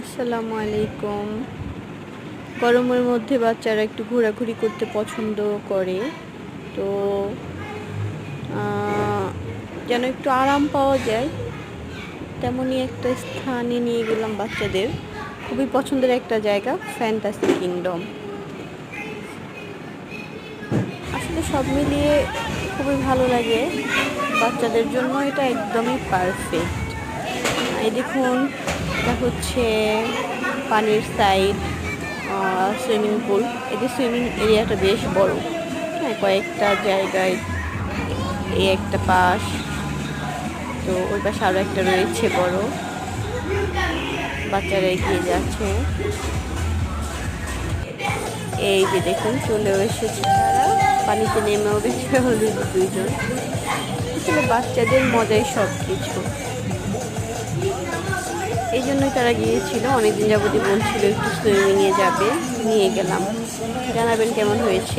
আসসালামু আলাইকুম। গরমের মধ্যে বাচ্চারা একটু ঘোরাঘুরি করতে পছন্দ করে। তো যেন একটু আরাম পাওয়া যায়, তেমনই একটা স্থানে নিয়ে গেলাম বাচ্চাদের। খুবই পছন্দের একটা জায়গা ফ্যান্টাসি কিংডম আসলে সব মিলিয়ে খুবই ভালো লাগে। বাচ্চাদের জন্য এটা একদমই পারফেক্ট এই দেখুন, এটা হচ্ছে পানির সাইড সুইমিং পুল এদের সুইমিং এরিয়াটা বেশ বড়। হ্যাঁ কয়েকটা জায়গায় এই একটা পাশ। তো ওই পাশে আরও একটা রয়েছে বড়। বাচ্চারা এগিয়ে যাচ্ছে। এই যে দেখুন, চলেও এসেছে পানিতে নেমেও গেছে অলরেডি দুইজন। আসলে বাচ্চাদের মজাই সব কিছু এই জন্যই তারা গিয়েছিল। অনেকদিন যাবতীয় বলছিল একটু সুইমিংয়ে যাবে, নিয়ে গেলাম। জানাবেন কেমন হয়েছে।